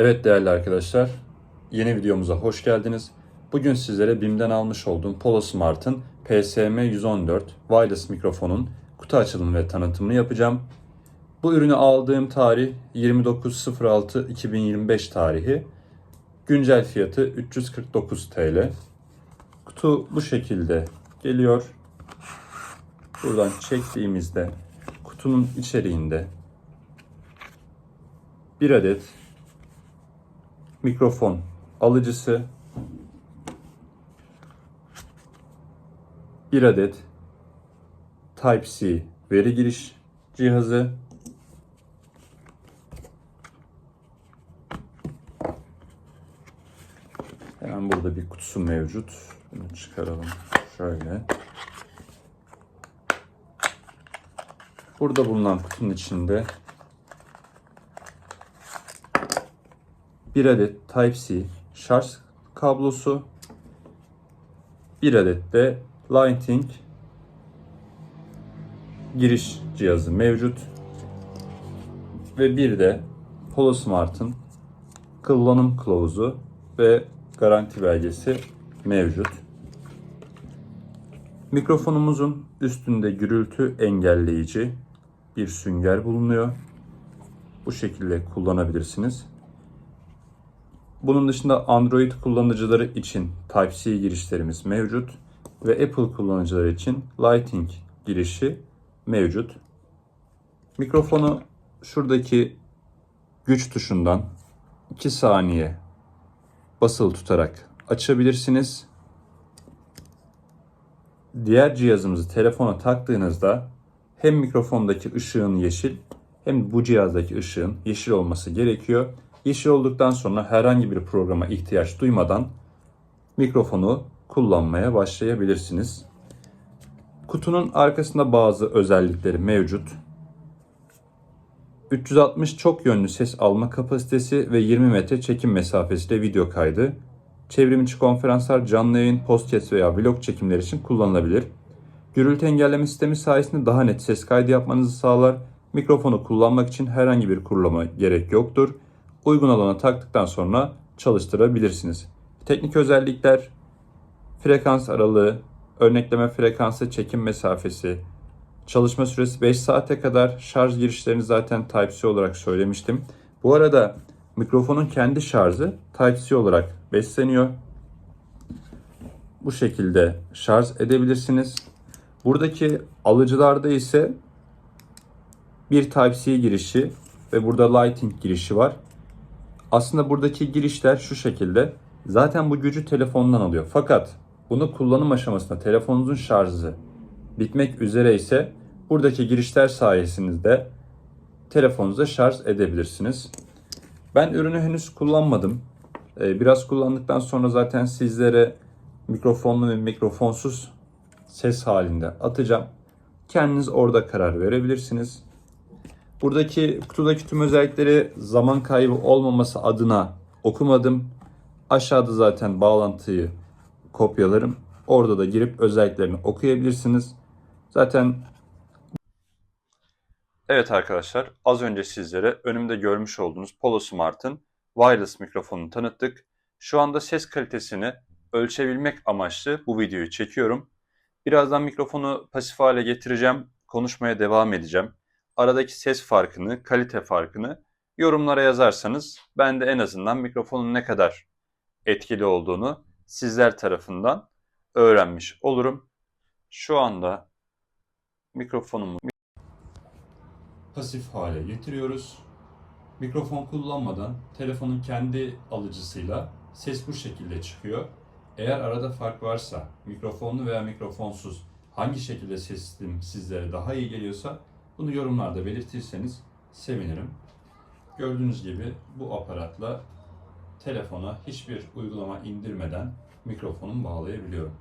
Evet değerli arkadaşlar, yeni videomuza hoş geldiniz. Bugün sizlere BİM'den almış olduğum Polo Smart'ın PSM 114 wireless mikrofonun kutu açılımı ve tanıtımını yapacağım. Bu ürünü aldığım tarih 29.06.2025 tarihi. Güncel fiyatı 349 TL. Kutu bu şekilde geliyor. Buradan çektiğimizde kutunun içeriğinde bir adet mikrofon alıcısı, bir adet Type-C veri giriş cihazı, hemen burada bir kutusu mevcut. Bunu çıkaralım şöyle. Burada bulunan kutunun içinde bir adet Type-C şarj kablosu, bir adet de Lightning giriş cihazı mevcut ve bir de Polo Smart'ın kullanım kılavuzu ve garanti belgesi mevcut. Mikrofonumuzun üstünde gürültü engelleyici bir sünger bulunuyor. Bu şekilde kullanabilirsiniz. Bunun dışında Android kullanıcıları için Type-C girişlerimiz mevcut ve Apple kullanıcıları için Lightning girişi mevcut. Mikrofonu şuradaki güç tuşundan 2 saniye basılı tutarak açabilirsiniz. Diğer cihazımızı telefona taktığınızda hem mikrofondaki ışığın yeşil hem bu cihazdaki ışığın yeşil olması gerekiyor. Yeşil olduktan sonra herhangi bir programa ihtiyaç duymadan mikrofonu kullanmaya başlayabilirsiniz. Kutunun arkasında bazı özellikleri mevcut. 360 çok yönlü ses alma kapasitesi ve 20 metre çekim mesafesiyle video kaydı. Çevrimiçi konferanslar, canlı yayın, podcast veya vlog çekimleri için kullanılabilir. Gürültü engelleme sistemi sayesinde daha net ses kaydı yapmanızı sağlar. Mikrofonu kullanmak için herhangi bir kurulama gerek yoktur. Uygun alana taktıktan sonra çalıştırabilirsiniz. Teknik özellikler frekans aralığı, örnekleme frekansı, çekim mesafesi, çalışma süresi 5 saate kadar şarj girişlerini zaten Type-C olarak söylemiştim. Bu arada mikrofonun kendi şarjı Type-C olarak besleniyor. Bu şekilde şarj edebilirsiniz. Buradaki alıcılarda ise bir Type-C girişi ve burada Lightning girişi var. Aslında buradaki girişler şu şekilde. Zaten bu gücü telefondan alıyor. Fakat bunu kullanım aşamasında telefonunuzun şarjı bitmek üzere ise buradaki girişler sayesinde telefonunuza şarj edebilirsiniz. Ben ürünü henüz kullanmadım. Ee, Biraz kullandıktan sonra zaten sizlere mikrofonlu ve mikrofonsuz ses halinde atacağım. Kendiniz orada karar verebilirsiniz. Buradaki kutudaki tüm özellikleri zaman kaybı olmaması adına okumadım. Aşağıda zaten bağlantıyı kopyalarım. Orada da girip özelliklerini okuyabilirsiniz. Zaten Evet arkadaşlar, az önce sizlere önümde görmüş olduğunuz Polo Smart'ın wireless mikrofonunu tanıttık. Şu anda ses kalitesini ölçebilmek amaçlı bu videoyu çekiyorum. Birazdan mikrofonu pasif hale getireceğim, konuşmaya devam edeceğim. Aradaki ses farkını, kalite farkını yorumlara yazarsanız ben de en azından mikrofonun ne kadar etkili olduğunu sizler tarafından öğrenmiş olurum. Şu anda mikrofonumu pasif hale getiriyoruz. Mikrofon kullanmadan telefonun kendi alıcısıyla ses bu şekilde çıkıyor. Eğer arada fark varsa mikrofonlu veya mikrofonsuz hangi şekilde sesim sizlere daha iyi geliyorsa bunu yorumlarda belirtirseniz sevinirim. Gördüğünüz gibi bu aparatla telefona hiçbir uygulama indirmeden mikrofonumu bağlayabiliyorum.